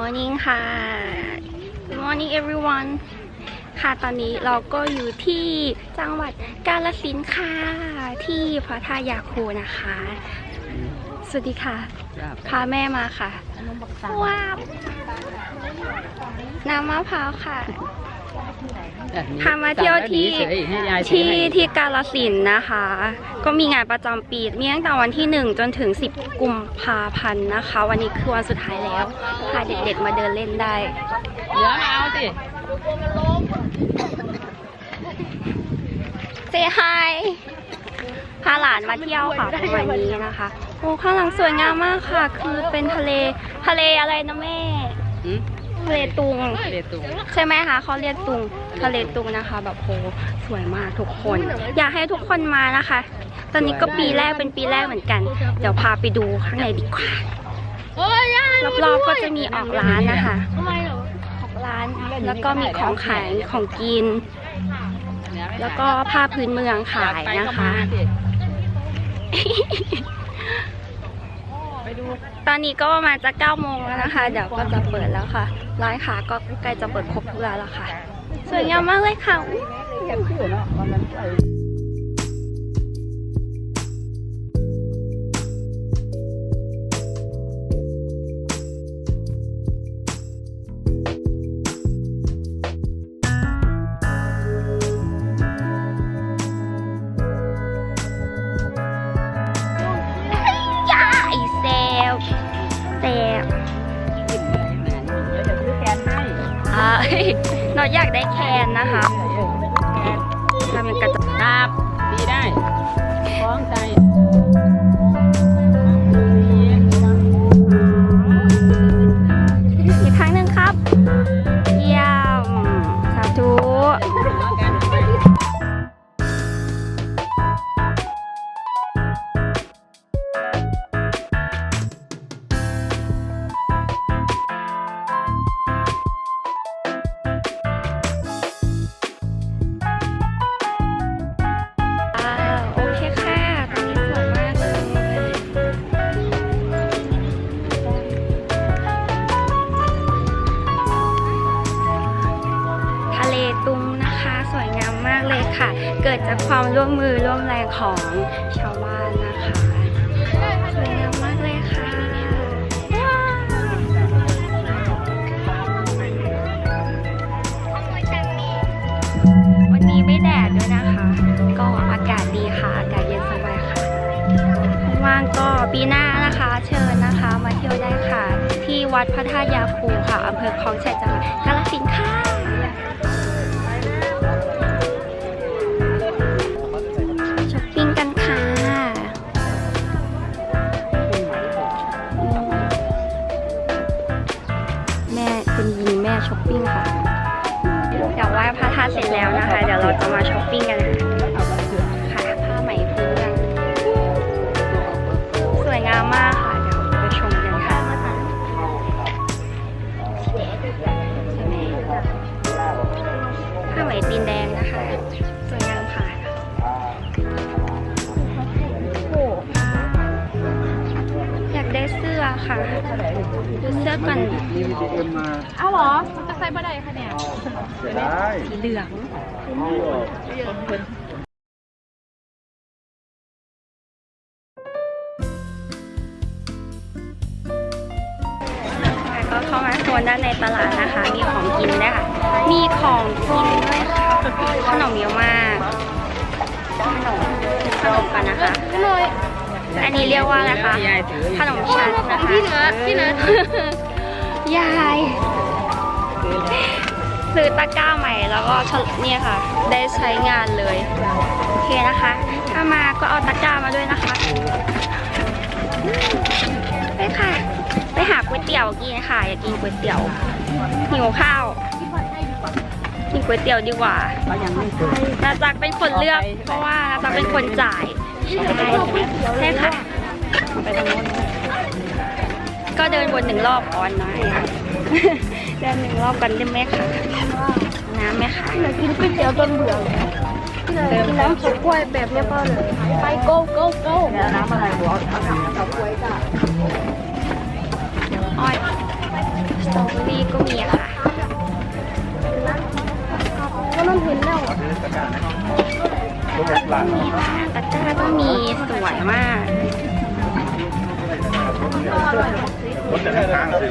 Good morning ค่ะ Good morning everyone ค่ะตอนนี้เราก็อยู่ที่จังหวัดกาฬสินธุ์ค่ะ ที่พระธาตุยาคูนะคะ สวัสดีค่ะ พาแม่มาค่ะว้าวน้ำมะพร้าวค่ะ พามาเที่ยวที่ที่ที่กาลสินธุ์นะคะ ก็มีงานประจำปีมีตั้งแต่วันที่1จนถึง10กุมภาพันธ์นะคะ วันนี้คือวันสุดท้ายแล้วพาเด็กๆมาเดินเล่นได้เหลือมาเอาสิเซฮายพาหลานมาเที่ยวค่ะประมาณนี้นะคะโอ้ข้างหลังสวยงามมากค่ะ คือเป็นทะเลทะเลอะไรนะแม่หืมทะ เลตุง เรียตุงใช่ไหมคะเขาเรียกตุงทะเลตุงนะคะ แบบโหสวยมากทุกคน อยากให้ทุกคนมานะคะ ตอนนี้ก็ปีแรกเป็นปีแรกเหมือนกัน เดี๋ยวพาไปดูข้างในดีกว่า รอบๆก็จะมีออกร้านนะคะออกร้านแล้วก็มีของขายของกิน แล้วก็ผ้าพื้นเมืองขายนะคะไปดู ตอนนี้ก็ประมาณจะ9โมงแล้วนะคะ เดี๋ยวก็จะเปิดแล้วค่ะ ร้านค้าก็ใกล้จะเปิดครบทุกร้านแล้วค่ะ สวยงามมากเลยค่ะ เราอยากได้แคนนะคะทำเป็นกระจกครับ ของชาวบ้านนะคะสวยงามมากเลยค่ะ วันนี้ไม่แดดด้วยนะคะ ก็อากาศดีค่ะ อากาศเย็นสบายค่ะ ว่างก็ปีหน้านะคะ เชิญนะคะ มาเที่ยวได้ค่ะ ที่วัดพระธาตุยาคูค่ะอำเภอคลองชัยจังหวัด อก่อนมีวีเอ็มมาเอาเหรอมันจะใส่บ่ได้คะเนี่ยเสียได้สีเหลืองผมมีออกแล้วก็เข้ามาโซนด้านในตลาดนะคะ มีของกินด้วยค่ะ มีของกินด้วยค่ะขนมเยอะมาก ว่าอะไรคะยายถือขนมชั้นนะคะพี่เนื้อพี่เนื้อยายซื้อตะกร้าใหม่แล้วก็ฉลเนี่ยค่ะ ได้ใช้งานเลยโอเคนะคะ ถ้ามาก็เอาตะกร้ามาด้วยนะคะไปค่ะ ไปหาก๋วยเตี๋ยวกินค่ะอยากกินก๋วยเตี๋ยวหิวข้าวกินก๋วยเตี๋ยวดีกว่าเขายังไม่เคยนาจักรเป็นคนเลือก เพราะว่านาจักรเป็นคนจ่ายใช่ใช่ค่ะ ไปตรงโน้นก็เดินวนหนึ่งรอบก่อนนะเดินหนึ่งรอบกันได้ไหมคะน้ำไหมคะกินก๋วยเตี๋ยวจนเบื่อเลยติมน้ำเฉาก้วยแบบนี้พอเลยไปโก้โก้โก้น้ำอะไรหัวเอาน้ำเฉาก้วยจ้ะอ้อยสตรอเบอรี่ก็มีค่ะก็มันเห็นแล้วมีค่ะตะกร้าก็มีสวยมาก จะข้างๆสิ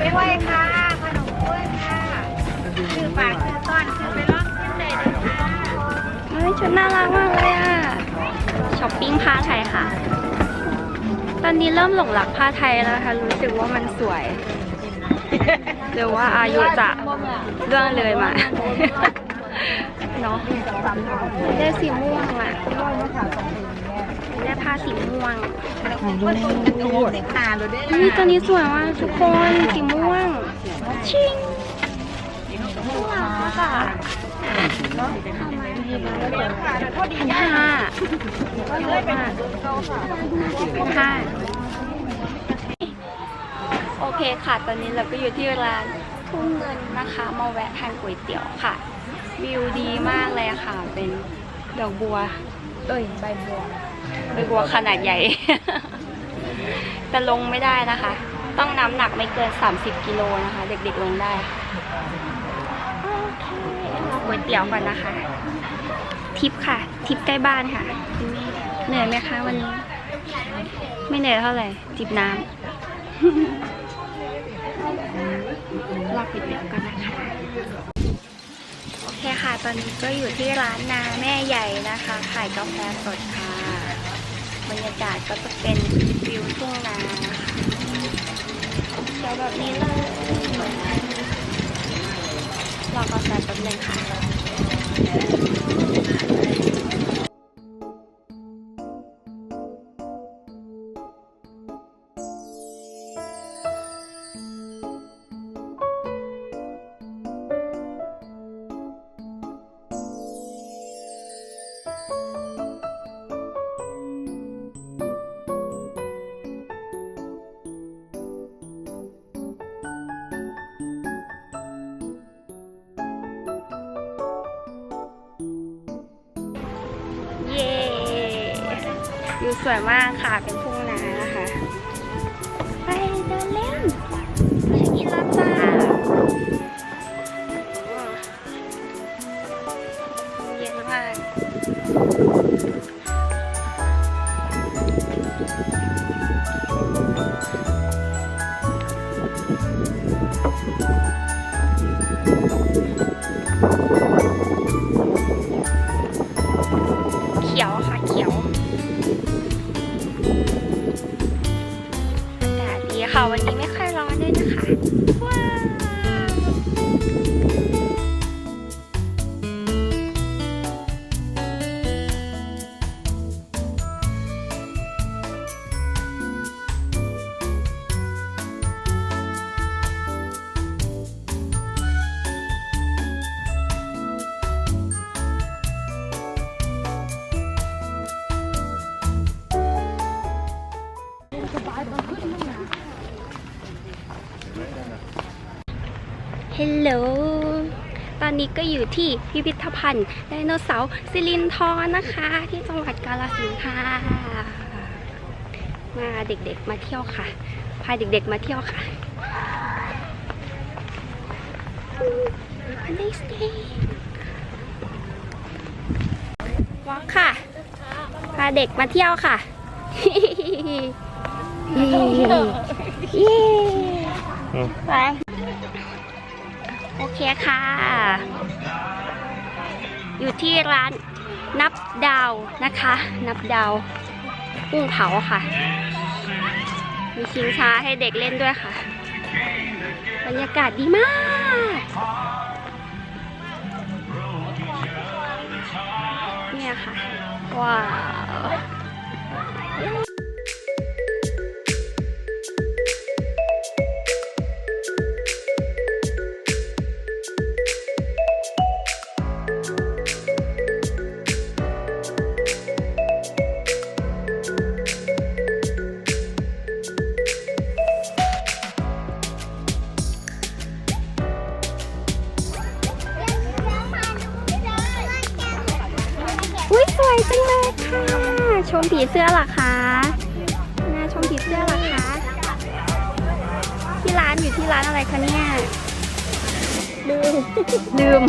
ไม่ไหวค่ะขนมกล้วยค่ะคือฝากคือต้อนคือไปลองขึ้นเลยนะคะเฮ้ยชุดน่ารักมากเลยอะช้อปปิ้งผ้าไทยค่ะ ตอนนี้เริ่มหลงรักผ้าไทยแล้วนะคะรู้สึกว่ามันสวยหรือว่าอายุจะเรื่องเลยมาเนาะได้สีม่วงอะ ได้ผ้าสีม่วงตาเราได้นี่ตัวนี้สวยมากทุกคนสีม่วง ชิงน่ารักอะพันห้าพันห้าพันห้าโอเคค่ะ ตอนนี้เราก็อยู่ที่ร้านทุ่งเงินนะคะ มาแวะทานก๋วยเตี๋ยวค่ะ วิวดีมากเลยค่ะ เป็นดอกบัว เอ้ย ใบบัว ใบบัวขนาดใหญ่ แต่ลงไม่ได้นะคะ ต้องน้ำหนักไม่เกิน 30 กิโลนะคะ เด็กๆลงได้โอเคเราก๋วยเตี๋ยวก่อนนะคะ ทิปค่ะ ทิปใกล้บ้านค่ะ เหนื่อยไหมคะวันนี้ ไม่เหนื่อยเท่าไหร่ จิบน้ำรอก๋วยเตี๋ยวกันนะคะโอเคค่ะ ตอนนี้ก็อยู่ที่ร้านนาแม่ใหญ่นะคะ ขายกาแฟสดค่ะ บรรยากาศก็จะเป็นวิวทุ่งนาจะคะเดี๋ยวแบบนี้เลยรอกาแฟแป๊บนึงค่ะ วิวสวยมากค่ะเป็นทุ่ ฮัลโหล ตอนนี้ก็อยู่ที่พิพิธภัณฑ์ไดโนเสาร์สิรินทรนะคะ ที่จังหวัดกาฬสินธุ์ค่ะ มาเด็กๆมาเที่ยวค่ะ พาเด็กๆมาเที่ยวค่ะ Nice day วอล์กค่ะ พาเด็กมาเที่ยวค่ะ เย้เย้ไปโอเคค่ะ อยู่ที่ร้านนับดาวนะคะ นับดาวกุ้งเผาค่ะ มีชิงช้าให้เด็กเล่นด้วยค่ะ บรรยากาศดีมากเนี่ยค่ะ ว้าว ผีเสื้อเหรอคะน่าชมผีเสื้อเหรอคะที่ร้านอยู่ที่ร้านอะไรคะเนี่ย ลืม ลืม